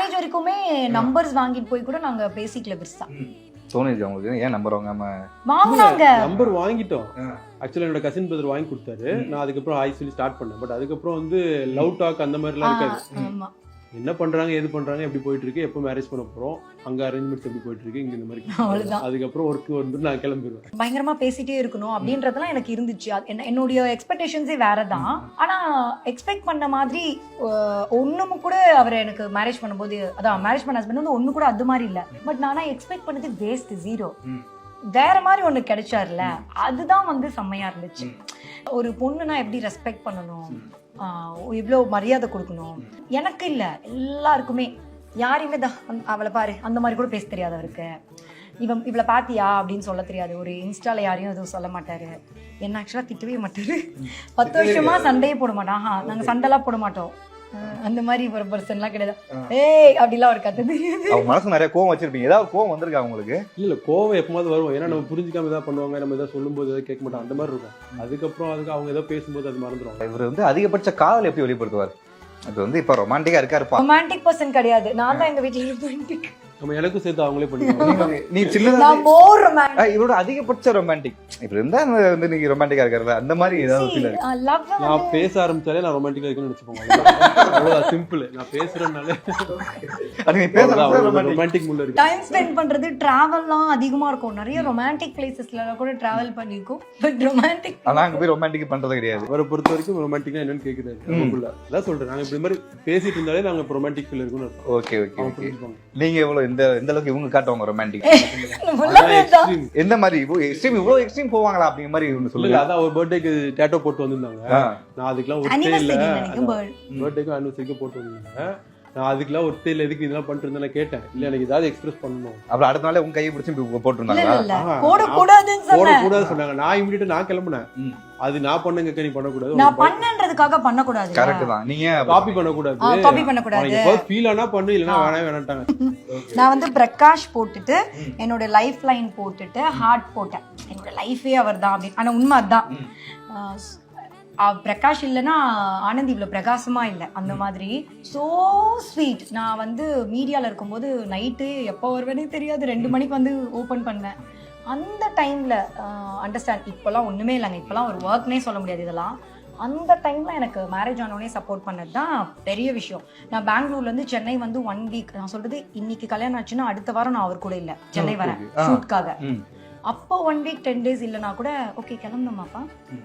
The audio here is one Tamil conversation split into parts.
மேரேஜ் வரைக்குமே நம்பர்ஸ் வாங்கிட்டு போய் கூட நாங்க பேசிக்கல பெருசா. தோணிருக்கு உங்களுக்கு? ஏன் நம்பர் வாங்காம? வாங்குனாங்க. நம்பர் வாங்கிட்டோம். ஆக்சுவலா என்னோட கசின் பிரதர் வாங்கி கொடுத்தாரு. நான் அதுக்கப்புறம் ஹாய் சொல்லி ஸ்டார்ட் பண்ணேன். பட் அதுக்கப்புறம் வந்து லவ் டாக் அந்த மாதிரிலாம் இருக்காது. ஆமா. என்ன பண்றாங்க எது பண்றாங்க எப்படி போயிட்டு இருக்கு எப்போ மேரேஜ் பண்ண போறோம் அங்க அரேஞ்ச்மெண்ட்ஸ் எப்படி போயிட்டு இருக்கு இங்க இந்த மாதிரி அவ்வளவுதான். அதுக்கப்புறம் ஒர்க் வந்து நான் கிளம்பிடுவேன் பயங்கரமா பேசிட்டே இருக்கணும் அப்படின்றதெல்லாம் எனக்கு இருந்துச்சு. என்ன- என்னுடைய எக்ஸ்பெக்டேஷன்ஸே வேற தான் ஆனா எக்ஸ்பெக்ட் பண்ண மாதிரி ஒண்ணுமு கூட அவர் எனக்கு மேரேஜ் பண்ணும்போது அதான் மேரேஜ் பண்ண ஹஸ்பண்ட் வந்து ஒண்ணு கூட அது மாதிரி இல்ல. பட் நானா எக்ஸ்பெக்ட் பண்ணது வேஸ்ட் ஜீரோ. வேற மாதிரி ஒண்ணு கிடைச்சார்ல அதுதான் வந்து செம்மையா இருந்துச்சு. ஒரு பொண்ணுனா எப்படி ரெஸ்பெக்ட் பண்ணணும்? இவ்ளோ மரியாதை கொடுக்கணும். எனக்கு இல்ல எல்லாருக்குமே. யாரையுமே தா அந்த- அவளை பாரு அந்த மாதிரி கூட பேச தெரியாது அவருக்கு. இவன் இவளை பாத்தியா அப்படின்னு சொல்ல தெரியாது. ஒரு இன்ஸ்டால யாரையும் எதுவும் சொல்ல மாட்டாரு. என்ன ஆக்சுவலா திட்டவே மாட்டாரு. பத்து வருஷமா சண்டையே போட மாட்டான். ஆஹா, நாங்க சண்டைலாம் போட மாட்டோம். அந்த மாதிரி ஒரு பர்சன்லாம் கிடையாது. ஏய் அப்படிலாம் ஒரு கத்து தெரியாது அவங்க மனசு நிறைய கோவம் வச்சிருப்பீங்க. ஏதாவது கோவம் வந்திருக்கா உங்களுக்கு? இல்ல இல்ல கோவம் எப்பமாவது வரும். ஏன்னா நம்ம புரிஞ்சுக்காம ஏதாவது பண்ணுவாங்க நம்ம ஏதாவது சொல்லும்போது ஏதாவது கேட்க மாட்டோம். அந்த மாதிரி இருக்கும். அதுக்கப்புறம் அதுக்கு அவங்க ஏதோ பேசும்போது அது மறந்துடுவாங்க இவர் வந்து அதிகபட்ச காதல் எப்படி வெளிப்படுத்துவார்? அது வந்து இப்ப ரொமான்டிக்கா இருக்காருப்பா. ரொமான்டிக் பர்சன் கிடையாது. நான் தான் எங்க வீட்டுல ரொமான்டிக் நம்ம எனக்கும் சேர்த்து அவங்களே பண்ணிடுவாங்க நீ சின்னதா நான் மோர் ரொமான்டிக் ஆ, இவரோட அதிகபட்ச ரொமான்டிக் இப்ப இருந்தா வந்து நீங்க ரொமான்டிக்கா இருக்காருல்ல அந்த மாதிரி ஏதாவது ஃபீல் லவ் நான் பேச ஆரம்பிச்சாலே நான் ரொமான்டிக்கா இருக்குன்னு நினைச்சுப்போங்க. அவ்வளவுதான். சிம்பிள் நான் பேசுறதுனால அது நீ பேச ரொமான்டிக் முள்ள இருக்கு. டைம் ஸ்பெண்ட் பண்றது டிராவல்லாம் அதிகமா இருக்கும். நிறைய ரொமான்டிக் பிளேசஸ்ல கூட டிராவல் பண்ணிருக்கோம். பட் ரொமான்டிக் ஆனா அங்க போய் ரொமான்டிக் பண்றது கிடையாது. அவரை பொறுத்த வரைக்கும் ரொமான்டிக்கா என்னன்னு கேக்குறாரு. நமக்குள்ள அதான் சொல்றேன். நாங்க இப்படி மாதிரி பேசிட்டு இருந்தாலே நாங்க ரொமான்டிக் ஃபீல் அர்த்தம். ஓகே ஓகே நீங்க எவ்வளவு எந்த எந்த அளவுக்கு இவங்க காட்டுவாங்க ரொமான்டிக். எந்த மாதிரி? எக்ஸ்ட்ரீம் இவ்வளவு எக்ஸ்ட்ரீம் போவாங்களா அப்படிங்கிற மாதிரி இல்ல, சொல்லுங்க. அதான் ஒரு பர்த்டேக்கு டேட்டோ போட்டு வந்திருந்தாங்க. நான் அதுக்கெல்லாம் bird. பர்த்டேக்கும் அனிவர்சரிக்கும் போட்டு வந்திருந்தாங்க. நான் அதுக்கெல்லாம் ஒருத்தே இல்ல எதுக்கு இதெல்லாம் பண்ணிட்டு இருந்தேன் நான் கேட்டேன். இல்ல எனக்கு ஏதாவது எக்ஸ்பிரஸ் பண்ணணும். அப்புறம் அடுத்த நாளே உங்க கையை பிடிச்சி போடக்கூடாதுன்னு போட கூடாது சொன்னாங்க. நான் இமிடியா நான் கிளம்புனேன். அது நான் பண்ணுங்க நீ பண்ணக்கூடாது. நான் பண்ணன்றதுக்காக பண்ணக்கூடாது கரெக்ட் தான். நீங்க காப்பி பண்ணக்கூடாது. காப்பி பண்ணக்கூடாது. அவனுக்கு ஃபீல் ஆனா பண்ணு இல்லனா வேணாம் வேணாட்டாங்க நான் வந்து பிரகாஷ் போட்டுட்டு என்னோட லைஃப் லைன் போட்டுட்டு ஹார்ட் போட்டேன். என்னோட லைஃபே அவர் தான் அப்படின்னு. ஆனா உண்மை ஆஹ் பிரகாஷ் இல்லைன்னா ஆனந்த் இவ்வளோ பிரகாசமா இல்லை. அந்த மாதிரி. ஸோ ஸ்வீட் நான் வந்து மீடியாவில் இருக்கும்போது நைட்டு எப்போ வருவேனே தெரியாது. ரெண்டு மணிக்கு வந்து ஓப்பன் பண்ணேன் அந்த டைமில் அண்டர்ஸ்டாண்ட் இப்போல்லாம் ஒன்றுமே இல்லைங்க. இப்போல்லாம் ஒரு ஒர்க்னே சொல்ல முடியாது இதெல்லாம். அந்த டைம்ல எனக்கு மேரேஜ் ஆனோடனே சப்போர்ட் பண்ணது தான் பெரிய விஷயம். நான் பெங்களூர்ல இருந்து சென்னை வந்து ஒன் வீக் நான் சொல்றது இன்னைக்கு கல்யாணம் ஆச்சுன்னா அடுத்த வாரம் நான் அவர் கூட இல்ல. சென்னை வரேன். ஆ. ஷூட்காக. அப்போ ஒன் வீக் டென் டேஸ் இல்லைனா கூட ஓகே கிளம்பணுமாப்பா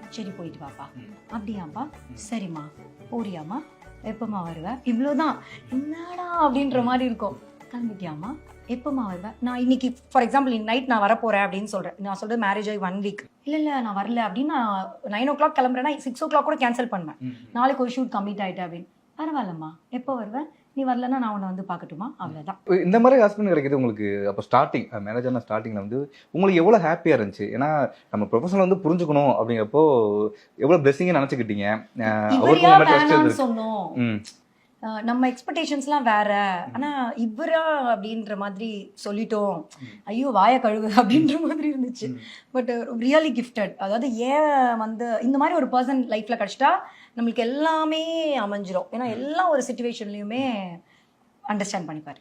சரி போயிட்டு வாப்பா. அப்படியாப்பா? சரிம்மா. போறியாம்மா? எப்பம்மா வருவ? இவ்வளோதான் என்னடா அப்படின்ற மாதிரி இருக்கும். கிளம்பிட்டியாம்மா? எப்பம்மா வருவ? நான் இன்னைக்கு ஃபார் எக்ஸாம்பிள் நைட் நான் வரப்போறேன் அப்படின்னு சொல்றேன். நான் சொல்றது மேரேஜ் ஆகி ஒன் வீக் இல்ல இல்ல நான் வரல அப்படின்னு நான் நைன் ஓ கிளாக் கிளம்புறேன்னா சிக்ஸ் ஓ கிளாக் கூட கேன்சல் பண்ணேன் ம். நாளைக்கு ஒரு ஷூட் கம்ப்ளீட் ஆயிட்டு அப்படின்னு. பரவாயில்லம்மா. எப்போ வருவேன் நீ வரலன்னா நான் உன்னை வந்து பார்க்கட்டுமா? அவ்வளோதான் இந்த மாதிரி ஹஸ்பண்ட் கிடைக்குது உங்களுக்கு அப்போ ஸ்டார்டிங் மேரேஜ் ஆன ஸ்டார்டிங்ல வந்து உங்களுக்கு எவ்வளவு ஹாப்பியா இருந்துச்சு? ஏன்னா நம்ம ப்ரொஃபஷனல் வந்து புரிஞ்சுக்கணும் அப்படிங்கிறப்போ எவ்வளவு பிளெஸிங்க நினைச்சுக்கிட்டீங்க. அவருக்கும். சொன்னோம். நம்ம எக்ஸ்பெக்டேஷன்ஸ்லாம் வேற. ஆனா இவரா அப்படின்ற மாதிரி சொல்லிட்டோம். ஐயோ வாய கழுவு அப்படின்ற மாதிரி இருந்துச்சு. பட் ரியலி கிஃப்டட் அதாவது ஏன் வந்து இந்த மாதிரி ஒரு பர்சன் லைஃப்ல கிடைச்சிட்டா நம்மளுக்கு எல்லாமே அமைஞ்சிரும். ஏன்னா எல்லா ஒரு சுச்சுவேஷன்லயுமே அண்டர்ஸ்டாண்ட் பண்ணிப்பாரு.